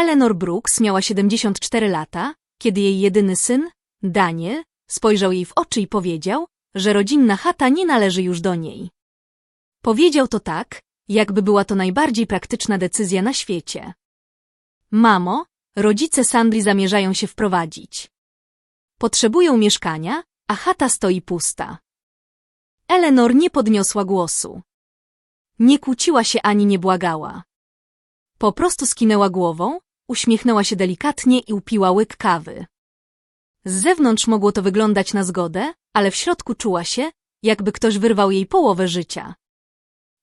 Eleanor Brooks miała 74 lata, kiedy jej jedyny syn, Daniel, spojrzał jej w oczy i powiedział, że rodzinna chata nie należy już do niej. Powiedział to tak, jakby była to najbardziej praktyczna decyzja na świecie. Mamo, rodzice Sandry zamierzają się wprowadzić. Potrzebują mieszkania, a chata stoi pusta. Eleanor nie podniosła głosu. Nie kłóciła się ani nie błagała. Po prostu skinęła głową, uśmiechnęła się delikatnie i upiła łyk kawy. Z zewnątrz mogło to wyglądać na zgodę, ale w środku czuła się, jakby ktoś wyrwał jej połowę życia.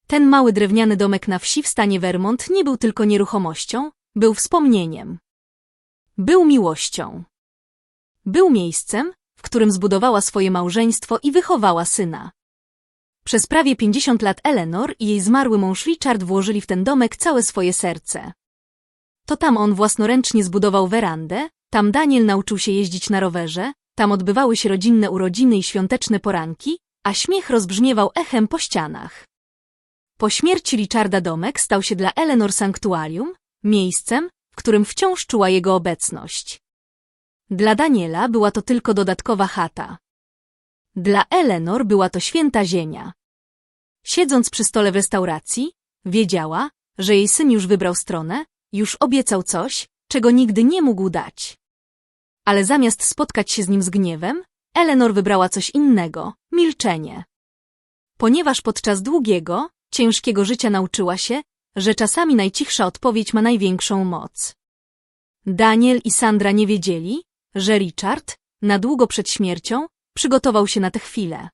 Ten mały drewniany domek na wsi w stanie Vermont nie był tylko nieruchomością, był wspomnieniem. Był miłością. Był miejscem, w którym zbudowała swoje małżeństwo i wychowała syna. Przez prawie 50 lat Eleanor i jej zmarły mąż Richard włożyli w ten domek całe swoje serce. To tam on własnoręcznie zbudował werandę, tam Daniel nauczył się jeździć na rowerze, tam odbywały się rodzinne urodziny i świąteczne poranki, a śmiech rozbrzmiewał echem po ścianach. Po śmierci Richarda domek stał się dla Eleanor sanktuarium, miejscem, w którym wciąż czuła jego obecność. Dla Daniela była to tylko dodatkowa chata. Dla Eleanor była to święta ziemia. Siedząc przy stole w restauracji, wiedziała, że jej syn już wybrał stronę, już obiecał coś, czego nigdy nie mógł dać. Ale zamiast spotkać się z nim z gniewem, Eleanor wybrała coś innego – milczenie. Ponieważ podczas długiego, ciężkiego życia nauczyła się, że czasami najcichsza odpowiedź ma największą moc. Daniel i Sandra nie wiedzieli, że Richard, na długo przed śmiercią, przygotował się na tę chwilę.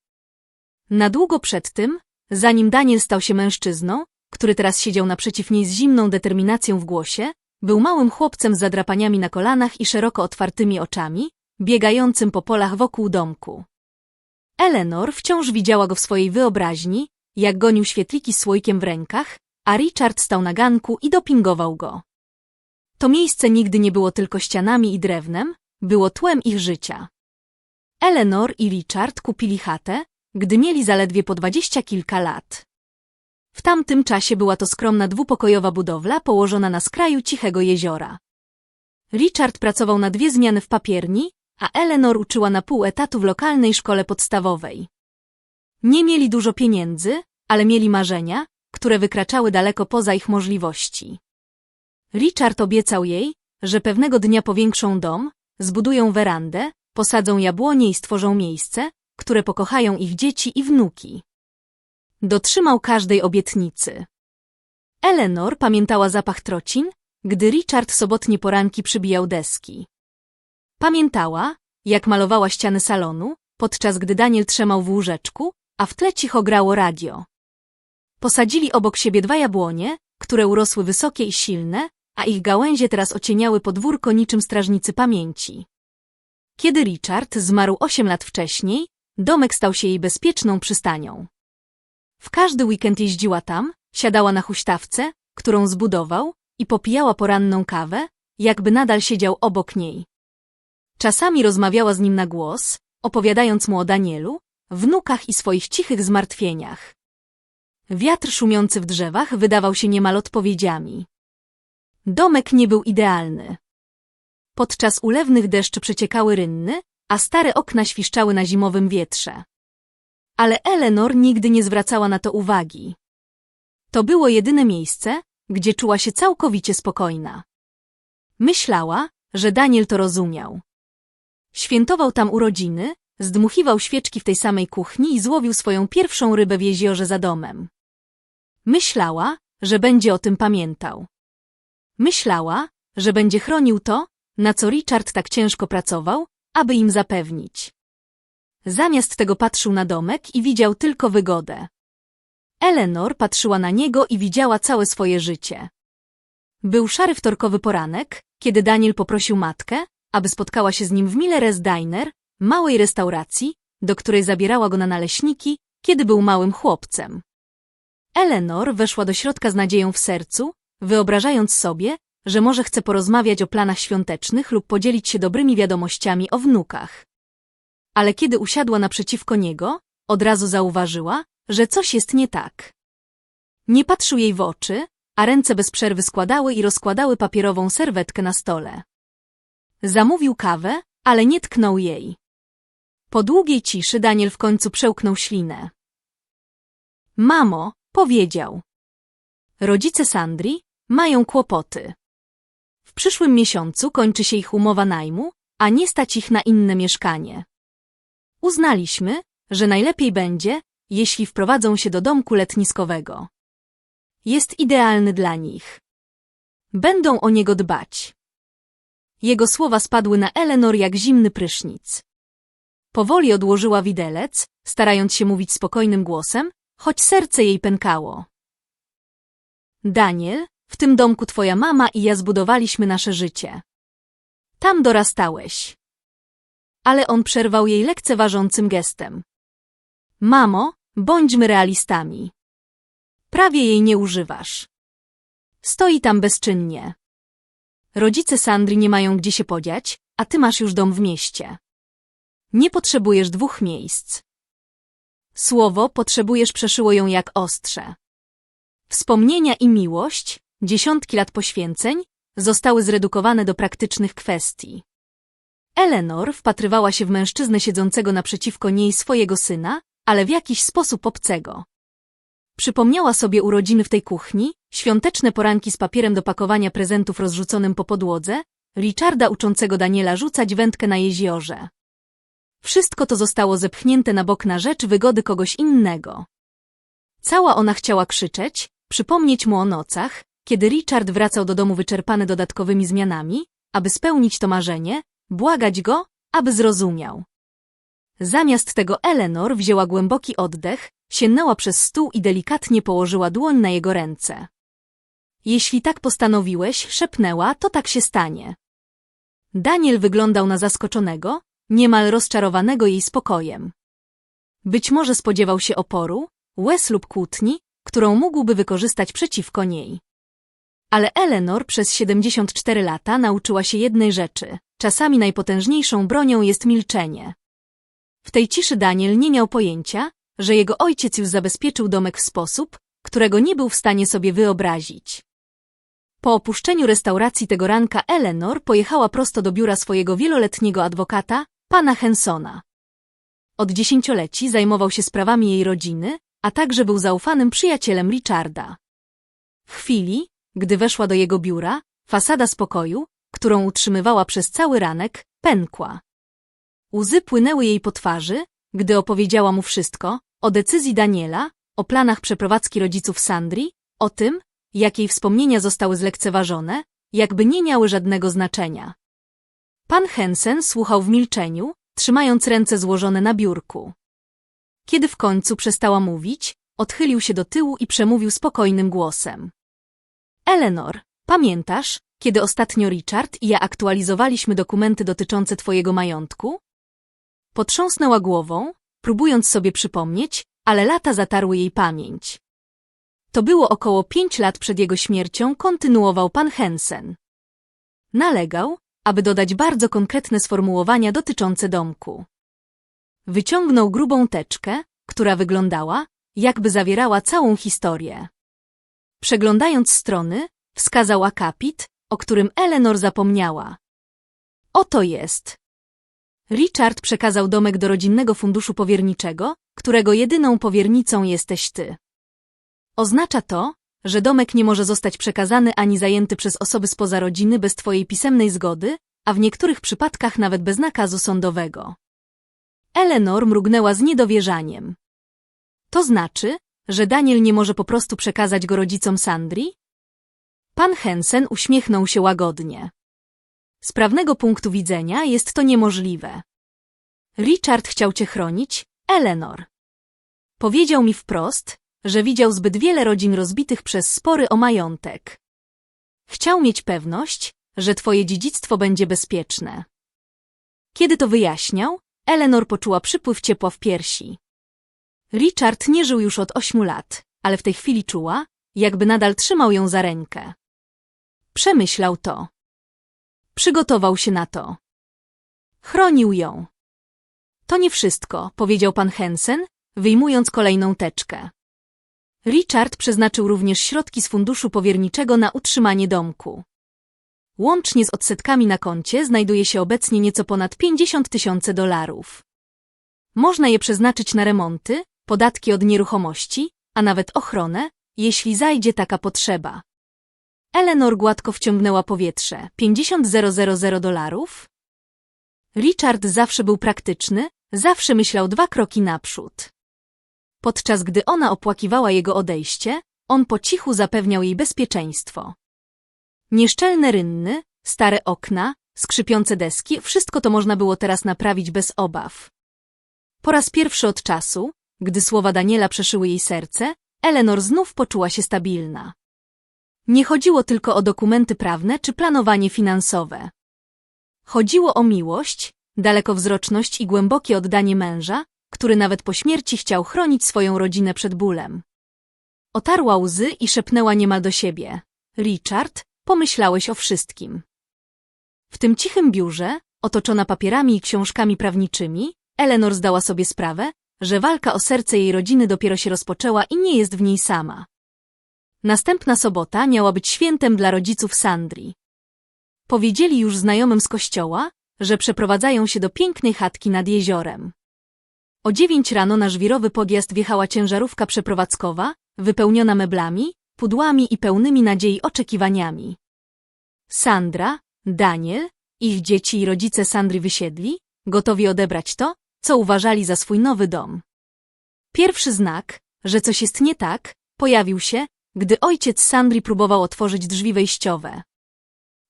Na długo przed tym, zanim Daniel stał się mężczyzną, który teraz siedział naprzeciw niej z zimną determinacją w głosie, był małym chłopcem z zadrapaniami na kolanach i szeroko otwartymi oczami, biegającym po polach wokół domku. Eleanor wciąż widziała go w swojej wyobraźni, jak gonił świetliki z słoikiem w rękach, a Richard stał na ganku i dopingował go. To miejsce nigdy nie było tylko ścianami i drewnem, było tłem ich życia. Eleanor i Richard kupili chatę, gdy mieli zaledwie po dwadzieścia kilka lat. W tamtym czasie była to skromna dwupokojowa budowla położona na skraju cichego jeziora. Richard pracował na dwie zmiany w papierni, a Eleanor uczyła na pół etatu w lokalnej szkole podstawowej. Nie mieli dużo pieniędzy, ale mieli marzenia, które wykraczały daleko poza ich możliwości. Richard obiecał jej, że pewnego dnia powiększą dom, zbudują werandę, posadzą jabłonie i stworzą miejsce, które pokochają ich dzieci i wnuki. Dotrzymał każdej obietnicy. Eleanor pamiętała zapach trocin, gdy Richard sobotnie poranki przybijał deski. Pamiętała, jak malowała ściany salonu, podczas gdy Daniel trzymał w łóżeczku, a w tle cicho grało radio. Posadzili obok siebie dwa jabłonie, które urosły wysokie i silne, a ich gałęzie teraz ocieniały podwórko niczym strażnicy pamięci. Kiedy Richard zmarł osiem lat wcześniej, domek stał się jej bezpieczną przystanią. W każdy weekend jeździła tam, siadała na huśtawce, którą zbudował, i popijała poranną kawę, jakby nadal siedział obok niej. Czasami rozmawiała z nim na głos, opowiadając mu o Danielu, wnukach i swoich cichych zmartwieniach. Wiatr szumiący w drzewach wydawał się niemal odpowiedziami. Domek nie był idealny. Podczas ulewnych deszczy przeciekały rynny, a stare okna świszczały na zimowym wietrze. Ale Eleanor nigdy nie zwracała na to uwagi. To było jedyne miejsce, gdzie czuła się całkowicie spokojna. Myślała, że Daniel to rozumiał. Świętował tam urodziny, zdmuchiwał świeczki w tej samej kuchni i złowił swoją pierwszą rybę w jeziorze za domem. Myślała, że będzie o tym pamiętał. Myślała, że będzie chronił to, na co Richard tak ciężko pracował, aby im zapewnić. Zamiast tego patrzył na domek i widział tylko wygodę. Eleanor patrzyła na niego i widziała całe swoje życie. Był szary wtorkowy poranek, kiedy Daniel poprosił matkę, aby spotkała się z nim w Miller's Diner, małej restauracji, do której zabierała go na naleśniki, kiedy był małym chłopcem. Eleanor weszła do środka z nadzieją w sercu, wyobrażając sobie, że może chce porozmawiać o planach świątecznych lub podzielić się dobrymi wiadomościami o wnukach. Ale kiedy usiadła naprzeciwko niego, od razu zauważyła, że coś jest nie tak. Nie patrzył jej w oczy, a ręce bez przerwy składały i rozkładały papierową serwetkę na stole. Zamówił kawę, ale nie tknął jej. Po długiej ciszy Daniel w końcu przełknął ślinę. Mamo, powiedział. Rodzice Sandri mają kłopoty. W przyszłym miesiącu kończy się ich umowa najmu, a nie stać ich na inne mieszkanie. Uznaliśmy, że najlepiej będzie, jeśli wprowadzą się do domku letniskowego. Jest idealny dla nich. Będą o niego dbać. Jego słowa spadły na Eleanor jak zimny prysznic. Powoli odłożyła widelec, starając się mówić spokojnym głosem, choć serce jej pękało. Daniel, w tym domku twoja mama i ja zbudowaliśmy nasze życie. Tam dorastałeś. Ale on przerwał jej lekceważącym gestem. Mamo, bądźmy realistami. Prawie jej nie używasz. Stoi tam bezczynnie. Rodzice Sandry nie mają gdzie się podziać, a ty masz już dom w mieście. Nie potrzebujesz dwóch miejsc. Słowo potrzebujesz przeszyło ją jak ostrze. Wspomnienia i miłość, dziesiątki lat poświęceń, zostały zredukowane do praktycznych kwestii. Eleanor wpatrywała się w mężczyznę siedzącego naprzeciwko niej swojego syna, ale w jakiś sposób obcego. Przypomniała sobie urodziny w tej kuchni, świąteczne poranki z papierem do pakowania prezentów rozrzuconym po podłodze, Richarda uczącego Daniela rzucać wędkę na jeziorze. Wszystko to zostało zepchnięte na bok na rzecz wygody kogoś innego. Cała ona chciała krzyczeć, przypomnieć mu o nocach, kiedy Richard wracał do domu wyczerpany dodatkowymi zmianami, aby spełnić to marzenie, błagać go, aby zrozumiał. Zamiast tego Eleanor wzięła głęboki oddech, sięgnęła przez stół i delikatnie położyła dłoń na jego ręce. Jeśli tak postanowiłeś, szepnęła, to tak się stanie. Daniel wyglądał na zaskoczonego, niemal rozczarowanego jej spokojem. Być może spodziewał się oporu, łez lub kłótni, którą mógłby wykorzystać przeciwko niej. Ale Eleanor przez 74 lata nauczyła się jednej rzeczy. Czasami najpotężniejszą bronią jest milczenie. W tej ciszy Daniel nie miał pojęcia, że jego ojciec już zabezpieczył domek w sposób, którego nie był w stanie sobie wyobrazić. Po opuszczeniu restauracji tego ranka Eleanor pojechała prosto do biura swojego wieloletniego adwokata, pana Hensona. Od dziesięcioleci zajmował się sprawami jej rodziny, a także był zaufanym przyjacielem Richarda. W chwili, gdy weszła do jego biura, fasada spokoju, którą utrzymywała przez cały ranek, pękła. Łzy płynęły jej po twarzy, gdy opowiedziała mu wszystko, o decyzji Daniela, o planach przeprowadzki rodziców Sandri, o tym, jak jej wspomnienia zostały zlekceważone, jakby nie miały żadnego znaczenia. Pan Hensen słuchał w milczeniu, trzymając ręce złożone na biurku. Kiedy w końcu przestała mówić, odchylił się do tyłu i przemówił spokojnym głosem. Eleanor, pamiętasz, kiedy ostatnio Richard i ja aktualizowaliśmy dokumenty dotyczące twojego majątku? Potrząsnęła głową, próbując sobie przypomnieć, ale lata zatarły jej pamięć. To było około pięć lat przed jego śmiercią, kontynuował pan Hensen. Nalegał, aby dodać bardzo konkretne sformułowania dotyczące domku. Wyciągnął grubą teczkę, która wyglądała, jakby zawierała całą historię. Przeglądając strony, wskazał akapit, o którym Eleanor zapomniała. Oto jest. Richard przekazał domek do rodzinnego funduszu powierniczego, którego jedyną powiernicą jesteś ty. Oznacza to, że domek nie może zostać przekazany ani zajęty przez osoby spoza rodziny bez twojej pisemnej zgody, a w niektórych przypadkach nawet bez nakazu sądowego. Eleanor mrugnęła z niedowierzaniem. To znaczy, że Daniel nie może po prostu przekazać go rodzicom Sandri? Pan Hensen uśmiechnął się łagodnie. Z prawnego punktu widzenia jest to niemożliwe. Richard chciał cię chronić, Eleanor. Powiedział mi wprost, że widział zbyt wiele rodzin rozbitych przez spory o majątek. Chciał mieć pewność, że twoje dziedzictwo będzie bezpieczne. Kiedy to wyjaśniał, Eleanor poczuła przypływ ciepła w piersi. Richard nie żył już od ośmiu lat, ale w tej chwili czuła, jakby nadal trzymał ją za rękę. Przemyślał to. Przygotował się na to. Chronił ją. To nie wszystko, powiedział pan Hensen, wyjmując kolejną teczkę. Richard przeznaczył również środki z funduszu powierniczego na utrzymanie domku. Łącznie z odsetkami na koncie znajduje się obecnie nieco ponad 50 tysięcy dolarów. Można je przeznaczyć na remonty, podatki od nieruchomości, a nawet ochronę, jeśli zajdzie taka potrzeba. Eleanor gładko wciągnęła powietrze. 50 000 dolarów? Richard zawsze był praktyczny, zawsze myślał dwa kroki naprzód. Podczas gdy ona opłakiwała jego odejście, on po cichu zapewniał jej bezpieczeństwo. Nieszczelne rynny, stare okna, skrzypiące deski, wszystko to można było teraz naprawić bez obaw. Po raz pierwszy od czasu, gdy słowa Daniela przeszyły jej serce, Eleanor znów poczuła się stabilna. Nie chodziło tylko o dokumenty prawne czy planowanie finansowe. Chodziło o miłość, dalekowzroczność i głębokie oddanie męża, który nawet po śmierci chciał chronić swoją rodzinę przed bólem. Otarła łzy i szepnęła niemal do siebie. Richard, pomyślałeś o wszystkim. W tym cichym biurze, otoczona papierami i książkami prawniczymi, Eleanor zdała sobie sprawę, że walka o serce jej rodziny dopiero się rozpoczęła i nie jest w niej sama. Następna sobota miała być świętem dla rodziców Sandri. Powiedzieli już znajomym z kościoła, że przeprowadzają się do pięknej chatki nad jeziorem. O dziewięć rano na żwirowy podjazd wjechała ciężarówka przeprowadzkowa, wypełniona meblami, pudłami i pełnymi nadziei oczekiwaniami. Sandra, Daniel, ich dzieci i rodzice Sandry wysiedli, gotowi odebrać to, co uważali za swój nowy dom. Pierwszy znak, że coś jest nie tak, pojawił się, gdy ojciec Sandry próbował otworzyć drzwi wejściowe.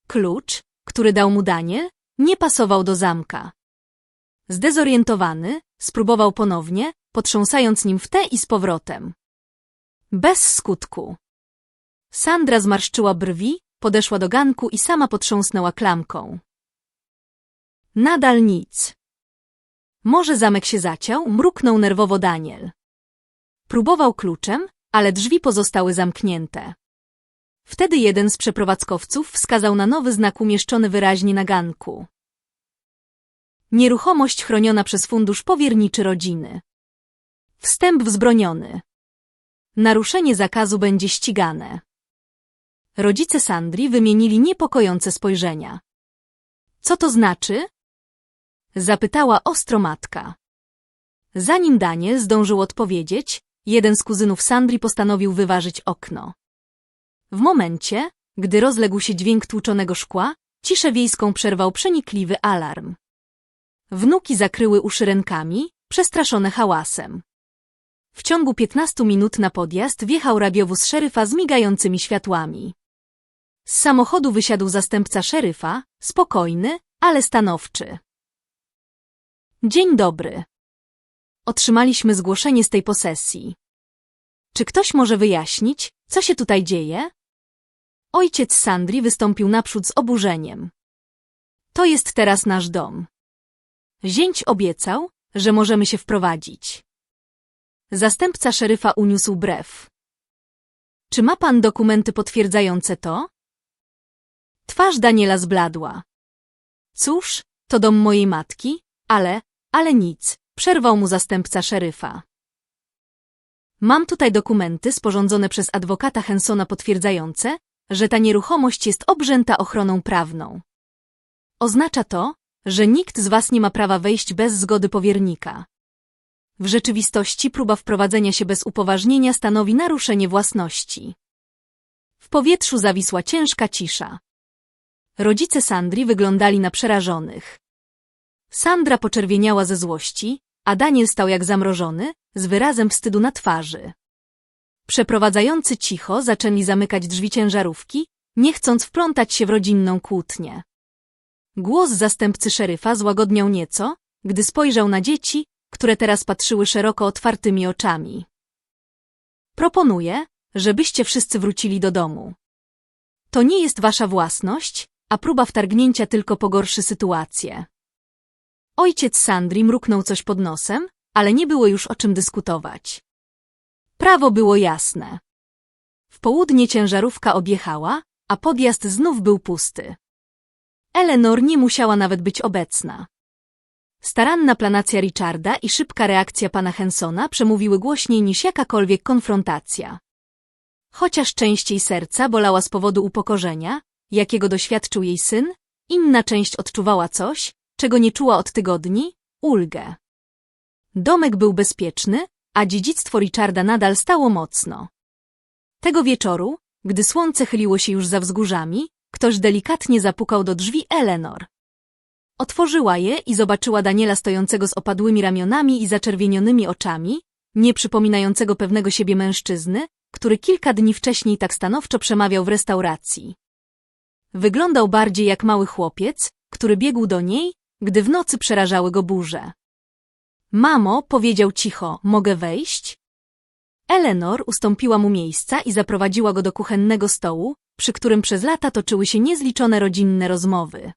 Klucz, który dał mu Daniel, nie pasował do zamka. Zdezorientowany, spróbował ponownie, potrząsając nim w te i z powrotem. Bez skutku. Sandra zmarszczyła brwi, podeszła do ganku i sama potrząsnęła klamką. Nadal nic. Może zamek się zaciął, mruknął nerwowo Daniel. Próbował kluczem, ale drzwi pozostały zamknięte. Wtedy jeden z przeprowadzkowców wskazał na nowy znak umieszczony wyraźnie na ganku. Nieruchomość chroniona przez fundusz powierniczy rodziny. Wstęp wzbroniony. Naruszenie zakazu będzie ścigane. Rodzice Sandri wymienili niepokojące spojrzenia. Co to znaczy? Zapytała ostro matka. Zanim Daniel zdążył odpowiedzieć, jeden z kuzynów Sandri postanowił wyważyć okno. W momencie, gdy rozległ się dźwięk tłuczonego szkła, ciszę wiejską przerwał przenikliwy alarm. Wnuki zakryły uszy rękami, przestraszone hałasem. W ciągu piętnastu minut na podjazd wjechał radiowóz szeryfa z migającymi światłami. Z samochodu wysiadł zastępca szeryfa, spokojny, ale stanowczy. Dzień dobry. Otrzymaliśmy zgłoszenie z tej posesji. Czy ktoś może wyjaśnić, co się tutaj dzieje? Ojciec Sandri wystąpił naprzód z oburzeniem. To jest teraz nasz dom. Zięć obiecał, że możemy się wprowadzić. Zastępca szeryfa uniósł brew. Czy ma pan dokumenty potwierdzające to? Twarz Daniela zbladła. Cóż, to dom mojej matki, ale, ale nic, przerwał mu zastępca szeryfa. Mam tutaj dokumenty sporządzone przez adwokata Hensona potwierdzające, że ta nieruchomość jest obrzęta ochroną prawną. Oznacza to, że nikt z was nie ma prawa wejść bez zgody powiernika. W rzeczywistości próba wprowadzenia się bez upoważnienia stanowi naruszenie własności. W powietrzu zawisła ciężka cisza. Rodzice Sandri wyglądali na przerażonych. Sandra poczerwieniała ze złości, a Daniel stał jak zamrożony, z wyrazem wstydu na twarzy. Przeprowadzający cicho zaczęli zamykać drzwi ciężarówki, nie chcąc wplątać się w rodzinną kłótnię. Głos zastępcy szeryfa złagodniał nieco, gdy spojrzał na dzieci, które teraz patrzyły szeroko otwartymi oczami. Proponuję, żebyście wszyscy wrócili do domu. To nie jest wasza własność, a próba wtargnięcia tylko pogorszy sytuację. Ojciec Sandri mruknął coś pod nosem, ale nie było już o czym dyskutować. Prawo było jasne. W południe ciężarówka objechała, a podjazd znów był pusty. Eleanor nie musiała nawet być obecna. Staranna planacja Richarda i szybka reakcja pana Hensona przemówiły głośniej niż jakakolwiek konfrontacja. Chociaż częściej serca bolała z powodu upokorzenia, jakiego doświadczył jej syn, inna część odczuwała coś, czego nie czuła od tygodni, ulgę. Domek był bezpieczny, a dziedzictwo Richarda nadal stało mocno. Tego wieczoru, gdy słońce chyliło się już za wzgórzami, ktoś delikatnie zapukał do drzwi Eleanor. Otworzyła je i zobaczyła Daniela stojącego z opadłymi ramionami i zaczerwienionymi oczami, nie przypominającego pewnego siebie mężczyzny, który kilka dni wcześniej tak stanowczo przemawiał w restauracji. Wyglądał bardziej jak mały chłopiec, który biegł do niej, gdy w nocy przerażały go burze. Mamo, powiedział cicho, mogę wejść? Eleanor ustąpiła mu miejsca i zaprowadziła go do kuchennego stołu, przy którym przez lata toczyły się niezliczone rodzinne rozmowy.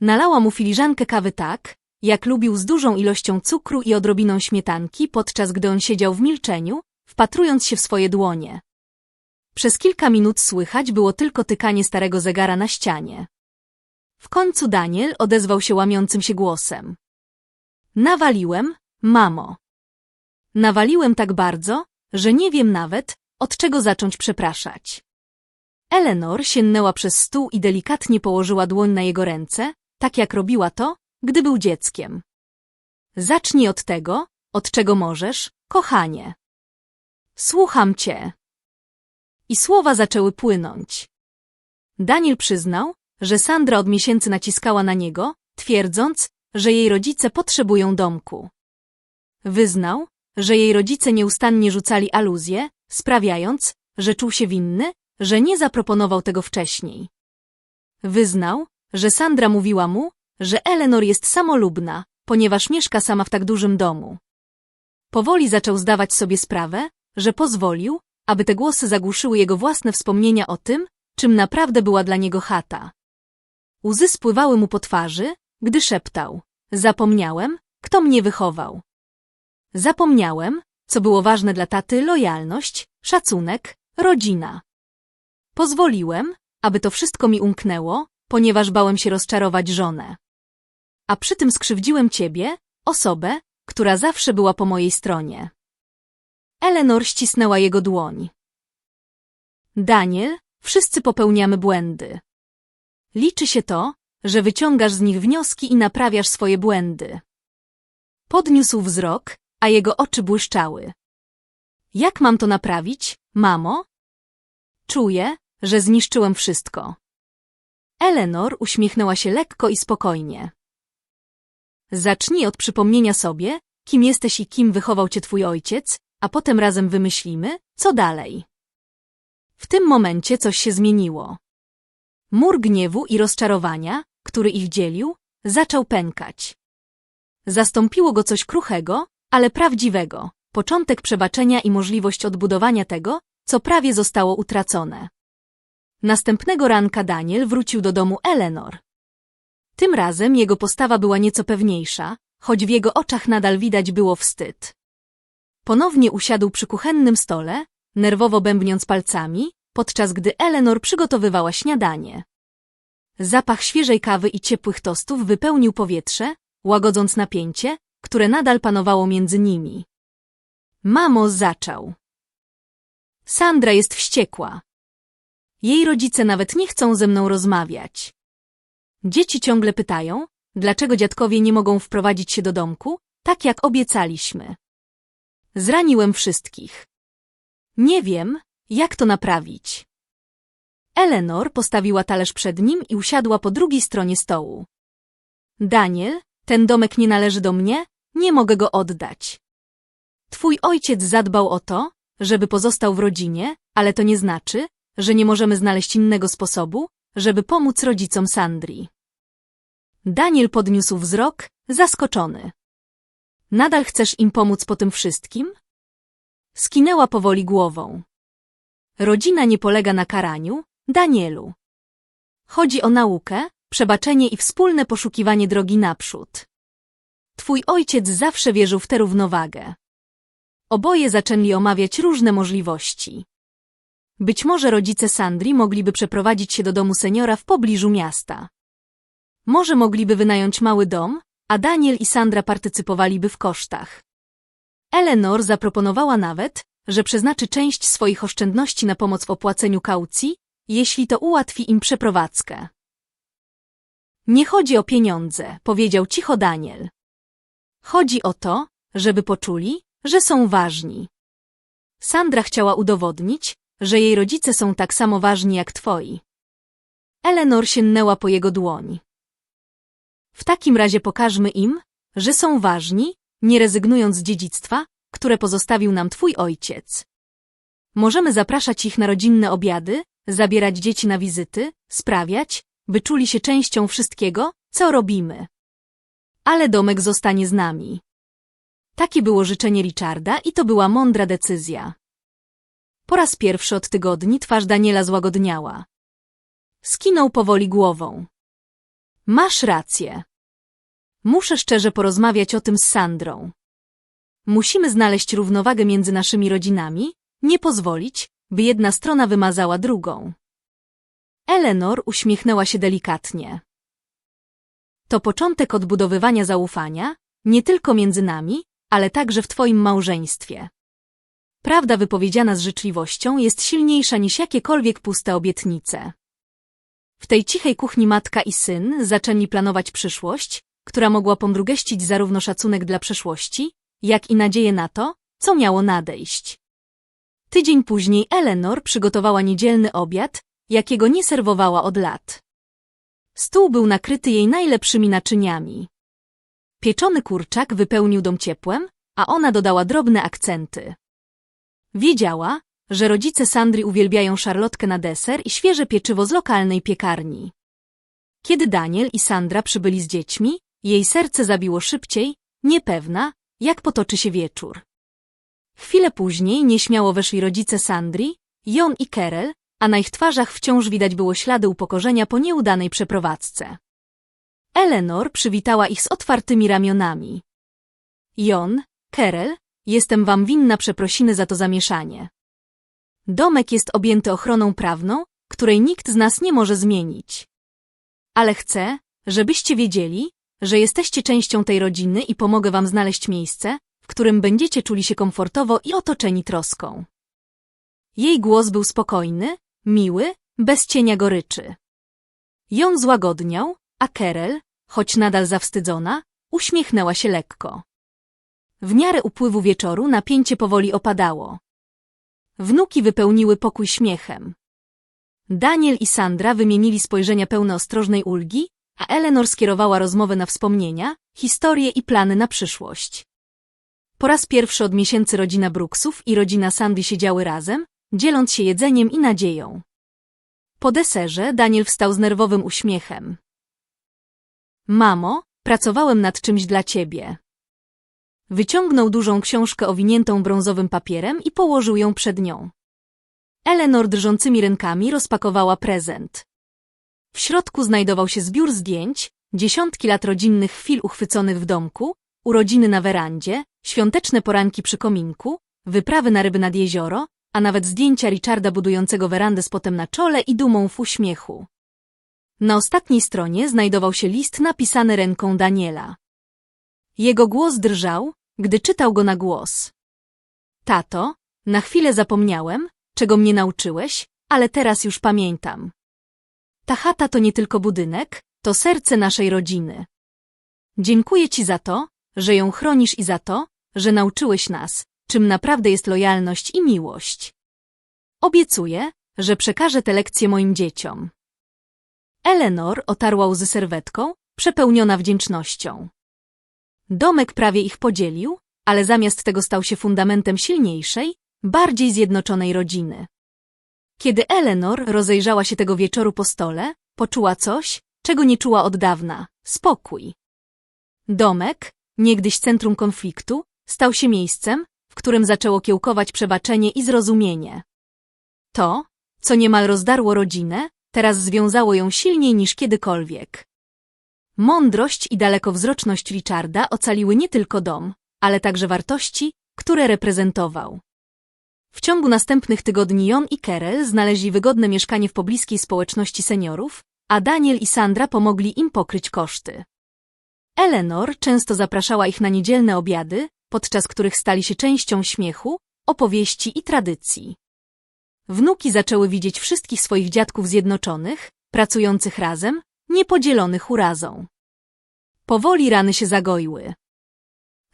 Nalała mu filiżankę kawy tak, jak lubił z dużą ilością cukru i odrobiną śmietanki, podczas gdy on siedział w milczeniu, wpatrując się w swoje dłonie. Przez kilka minut słychać było tylko tykanie starego zegara na ścianie. W końcu Daniel odezwał się łamiącym się głosem. Nawaliłem, mamo. Nawaliłem tak bardzo, że nie wiem nawet, od czego zacząć przepraszać. Eleanor sięgnęła przez stół i delikatnie położyła dłoń na jego ręce, tak jak robiła to, gdy był dzieckiem. Zacznij od tego, od czego możesz, kochanie. Słucham cię. I słowa zaczęły płynąć. Daniel przyznał, że Sandra od miesięcy naciskała na niego, twierdząc, że jej rodzice potrzebują domku. Wyznał, że jej rodzice nieustannie rzucali aluzje, sprawiając, że czuł się winny, że nie zaproponował tego wcześniej. Wyznał, że Sandra mówiła mu, że Eleanor jest samolubna, ponieważ mieszka sama w tak dużym domu. Powoli zaczął zdawać sobie sprawę, że pozwolił, aby te głosy zagłuszyły jego własne wspomnienia o tym, czym naprawdę była dla niego chata. Łzy spływały mu po twarzy, gdy szeptał. Zapomniałem, kto mnie wychował. Zapomniałem, co było ważne dla taty, lojalność, szacunek, rodzina. Pozwoliłem, aby to wszystko mi umknęło, ponieważ bałem się rozczarować żonę. A przy tym skrzywdziłem ciebie, osobę, która zawsze była po mojej stronie. Eleanor ścisnęła jego dłoń. Daniel, wszyscy popełniamy błędy. Liczy się to, że wyciągasz z nich wnioski i naprawiasz swoje błędy. Podniósł wzrok, a jego oczy błyszczały. Jak mam to naprawić, mamo? Czuję, że zniszczyłem wszystko. Eleanor uśmiechnęła się lekko i spokojnie. Zacznij od przypomnienia sobie, kim jesteś i kim wychował cię twój ojciec, a potem razem wymyślimy, co dalej. W tym momencie coś się zmieniło. Mur gniewu i rozczarowania, który ich dzielił, zaczął pękać. Zastąpiło go coś kruchego, ale prawdziwego, początek przebaczenia i możliwość odbudowania tego, co prawie zostało utracone. Następnego ranka Daniel wrócił do domu Eleanor. Tym razem jego postawa była nieco pewniejsza, choć w jego oczach nadal widać było wstyd. Ponownie usiadł przy kuchennym stole, nerwowo bębniąc palcami, podczas gdy Eleanor przygotowywała śniadanie. Zapach świeżej kawy i ciepłych tostów wypełnił powietrze, łagodząc napięcie, które nadal panowało między nimi. Mamo zaczął. Sandra jest wściekła. Jej rodzice nawet nie chcą ze mną rozmawiać. Dzieci ciągle pytają, dlaczego dziadkowie nie mogą wprowadzić się do domku, tak jak obiecaliśmy. Zraniłem wszystkich. Nie wiem, jak to naprawić. Eleanor postawiła talerz przed nim i usiadła po drugiej stronie stołu. Daniel, ten domek nie należy do mnie, nie mogę go oddać. Twój ojciec zadbał o to, żeby pozostał w rodzinie, ale to nie znaczy, że nie możemy znaleźć innego sposobu, żeby pomóc rodzicom Sandri. Daniel podniósł wzrok, zaskoczony. Nadal chcesz im pomóc po tym wszystkim? Skinęła powoli głową. Rodzina nie polega na karaniu, Danielu. Chodzi o naukę, przebaczenie i wspólne poszukiwanie drogi naprzód. Twój ojciec zawsze wierzył w tę równowagę. Oboje zaczęli omawiać różne możliwości. Być może rodzice Sandri mogliby przeprowadzić się do domu seniora w pobliżu miasta. Może mogliby wynająć mały dom, a Daniel i Sandra partycypowaliby w kosztach. Eleanor zaproponowała nawet, że przeznaczy część swoich oszczędności na pomoc w opłaceniu kaucji, jeśli to ułatwi im przeprowadzkę. Nie chodzi o pieniądze, powiedział cicho Daniel. Chodzi o to, żeby poczuli, że są ważni. Sandra chciała udowodnić, że jej rodzice są tak samo ważni jak twoi. Eleanor sięgnęła po jego dłoń. W takim razie pokażmy im, że są ważni, nie rezygnując z dziedzictwa, które pozostawił nam twój ojciec. Możemy zapraszać ich na rodzinne obiady, zabierać dzieci na wizyty, sprawiać, by czuli się częścią wszystkiego, co robimy. Ale domek zostanie z nami. Takie było życzenie Richarda i to była mądra decyzja. Po raz pierwszy od tygodni twarz Daniela złagodniała. Skinął powoli głową. Masz rację. Muszę szczerze porozmawiać o tym z Sandrą. Musimy znaleźć równowagę między naszymi rodzinami, nie pozwolić, by jedna strona wymazała drugą. Eleanor uśmiechnęła się delikatnie. To początek odbudowywania zaufania, nie tylko między nami, ale także w twoim małżeństwie. Prawda wypowiedziana z życzliwością jest silniejsza niż jakiekolwiek puste obietnice. W tej cichej kuchni matka i syn zaczęli planować przyszłość, która mogła pomrugeścić zarówno szacunek dla przeszłości, jak i nadzieję na to, co miało nadejść. Tydzień później Eleanor przygotowała niedzielny obiad, jakiego nie serwowała od lat. Stół był nakryty jej najlepszymi naczyniami. Pieczony kurczak wypełnił dom ciepłem, a ona dodała drobne akcenty. Wiedziała, że rodzice Sandry uwielbiają szarlotkę na deser i świeże pieczywo z lokalnej piekarni. Kiedy Daniel i Sandra przybyli z dziećmi, jej serce zabiło szybciej, niepewna, jak potoczy się wieczór. Chwilę później nieśmiało weszli rodzice Sandri, Jon i Kerel, a na ich twarzach wciąż widać było ślady upokorzenia po nieudanej przeprowadzce. Eleanor przywitała ich z otwartymi ramionami. Jon, Kerel, jestem wam winna przeprosiny za to zamieszanie. Domek jest objęty ochroną prawną, której nikt z nas nie może zmienić. Ale chcę, żebyście wiedzieli, że jesteście częścią tej rodziny i pomogę wam znaleźć miejsce, w którym będziecie czuli się komfortowo i otoczeni troską. Jej głos był spokojny, miły, bez cienia goryczy. Ją złagodniał, a Kerel, choć nadal zawstydzona, uśmiechnęła się lekko. W miarę upływu wieczoru napięcie powoli opadało. Wnuki wypełniły pokój śmiechem. Daniel i Sandra wymienili spojrzenia pełne ostrożnej ulgi, a Eleanor skierowała rozmowę na wspomnienia, historie i plany na przyszłość. Po raz pierwszy od miesięcy rodzina Brooksów i rodzina Sandy siedziały razem, dzieląc się jedzeniem i nadzieją. Po deserze Daniel wstał z nerwowym uśmiechem. Mamo, pracowałem nad czymś dla ciebie. Wyciągnął dużą książkę owiniętą brązowym papierem i położył ją przed nią. Eleanor drżącymi rękami rozpakowała prezent. W środku znajdował się zbiór zdjęć, dziesiątki lat rodzinnych chwil uchwyconych w domku, urodziny na werandzie, świąteczne poranki przy kominku, wyprawy na ryby nad jezioro, a nawet zdjęcia Richarda budującego werandę z potem na czole i dumą w uśmiechu. Na ostatniej stronie znajdował się list napisany ręką Daniela. Jego głos drżał, gdy czytał go na głos. Tato, na chwilę zapomniałem, czego mnie nauczyłeś, ale teraz już pamiętam. Ta chata to nie tylko budynek, to serce naszej rodziny. Dziękuję Ci za to, że ją chronisz i za to, że nauczyłeś nas, czym naprawdę jest lojalność i miłość. Obiecuję, że przekażę te lekcje moim dzieciom. Eleanor otarła łzy serwetką, przepełniona wdzięcznością. Domek prawie ich podzielił, ale zamiast tego stał się fundamentem silniejszej, bardziej zjednoczonej rodziny. Kiedy Eleanor rozejrzała się tego wieczoru po stole, poczuła coś, czego nie czuła od dawna – spokój. Domek, niegdyś centrum konfliktu, stał się miejscem, w którym zaczęło kiełkować przebaczenie i zrozumienie. To, co niemal rozdarło rodzinę, teraz związało ją silniej niż kiedykolwiek. Mądrość i dalekowzroczność Richarda ocaliły nie tylko dom, ale także wartości, które reprezentował. W ciągu następnych tygodni Jon i Kerel znaleźli wygodne mieszkanie w pobliskiej społeczności seniorów, a Daniel i Sandra pomogli im pokryć koszty. Eleanor często zapraszała ich na niedzielne obiady, podczas których stali się częścią śmiechu, opowieści i tradycji. Wnuki zaczęły widzieć wszystkich swoich dziadków zjednoczonych, pracujących razem, niepodzielonych urazą. Powoli rany się zagoiły.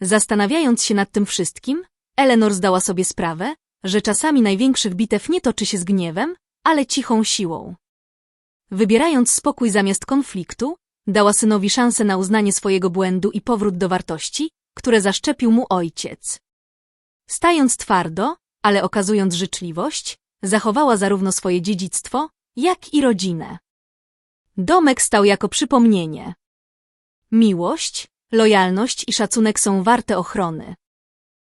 Zastanawiając się nad tym wszystkim, Eleanor zdała sobie sprawę, że czasami największych bitew nie toczy się z gniewem, ale cichą siłą. Wybierając spokój zamiast konfliktu, dała synowi szansę na uznanie swojego błędu i powrót do wartości, które zaszczepił mu ojciec. Stając twardo, ale okazując życzliwość, zachowała zarówno swoje dziedzictwo, jak i rodzinę. Domek stał jako przypomnienie. Miłość, lojalność i szacunek są warte ochrony.